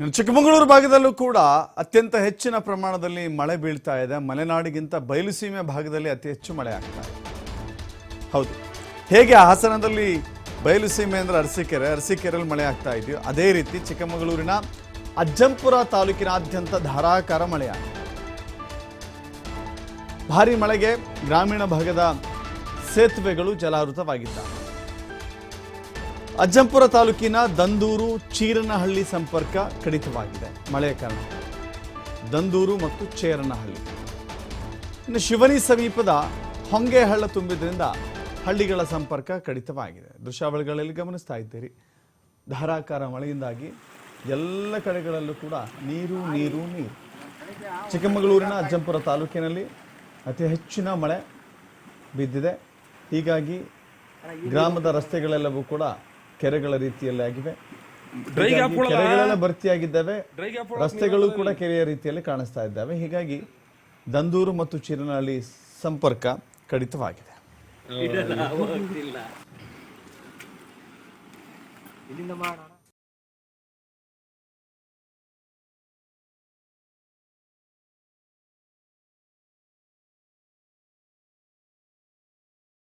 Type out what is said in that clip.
ಚಿಕ್ಕಮಗಳೂರು ಭಾಗದಲ್ಲೂ ಕೂಡ ಅತ್ಯಂತ ಹೆಚ್ಚಿನ ಪ್ರಮಾಣದಲ್ಲಿ ಮಳೆ ಬೀಳ್ತಾ ಇದೆ. ಮಲೆನಾಡಿಗಿಂತ ಬಯಲುಸೀಮೆ ಭಾಗದಲ್ಲಿ ಅತಿ ಹೆಚ್ಚು ಮಳೆ ಆಗ್ತಾ ಇದೆ. ಹೌದು. ಹೇಗೆ ಹಾಸನದಲ್ಲಿ ಬಯಲುಸೀಮೆ ಅಂದ್ರೆ ಅರಸೀಕೆರೆ ಅರಸೀಕೆರೆಯಲ್ಲಿ ಮಳೆ ಆಗ್ತಾ ಇದೆಯೋ ಅದೇ ರೀತಿ ಚಿಕ್ಕಮಗಳೂರಿನ ಅಜ್ಜಂಪುರ ತಾಲೂಕಿನಾದ್ಯಂತ ಧಾರಾಕಾರ ಮಳೆಯಾಗಿದೆ ಭಾರಿ ಮಳೆಗೆ ಗ್ರಾಮೀಣ ಭಾಗದ ಸೇತುವೆಗಳು ಜಲಾವೃತವಾಗಿದ್ದಾವೆ. ಅಜ್ಜಂಪುರ ತಾಲೂಕಿನ ದಂದೂರು ಚೀರನಹಳ್ಳಿ ಸಂಪರ್ಕ ಕಡಿತವಾಗಿದೆ. ಮಳೆಯ ಕಾರಣ ದಂದೂರು ಮತ್ತು ಚೇರನಹಳ್ಳಿ. ಇನ್ನು ಶಿವನಿ ಸಮೀಪದ ಹೊಂಗೆಹಳ್ಳ ತುಂಬಿದ್ರಿಂದ ಹಳ್ಳಿಗಳ ಸಂಪರ್ಕ ಕಡಿತವಾಗಿದೆ. ದೃಶ್ಯಾವಳಿಗಳಲ್ಲಿ ಗಮನಿಸ್ತಾ ಇದ್ದೀರಿ. ಧಾರಾಕಾರ ಮಳೆಯಿಂದಾಗಿ ಎಲ್ಲ ಕಡೆಗಳಲ್ಲೂ ಕೂಡ ನೀರು ನೀರು ನೀರು. ಚಿಕ್ಕಮಗಳೂರಿನ ಅಜ್ಜಂಪುರ ತಾಲೂಕಿನಲ್ಲಿ ಅತಿ ಹೆಚ್ಚಿನ ಮಳೆ ಬಿದ್ದಿದೆ. ಹೀಗಾಗಿ ಗ್ರಾಮದ ರಸ್ತೆಗಳೆಲ್ಲವೂ ಕೂಡ ಕೆರೆಗಳ ರೀತಿಯಲ್ಲಿ ಆಗಿವೆ. ಕೆರೆಗಳೆಲ್ಲ ಭರ್ತಿಯಾಗಿದ್ದಾವೆ. ರಸ್ತೆಗಳು ಕೂಡ ಕೆರೆಯ ರೀತಿಯಲ್ಲಿ ಕಾಣಿಸ್ತಾ ಇದ್ದಾವೆ. ಹೀಗಾಗಿ ದಂದೂರು ಮತ್ತು ಚಿರನಹಳ್ಳಿ ಸಂಪರ್ಕ ಕಡಿತವಾಗಿದೆ. ಇಲ್ಲಿಂದ ಮಾಡೋಣ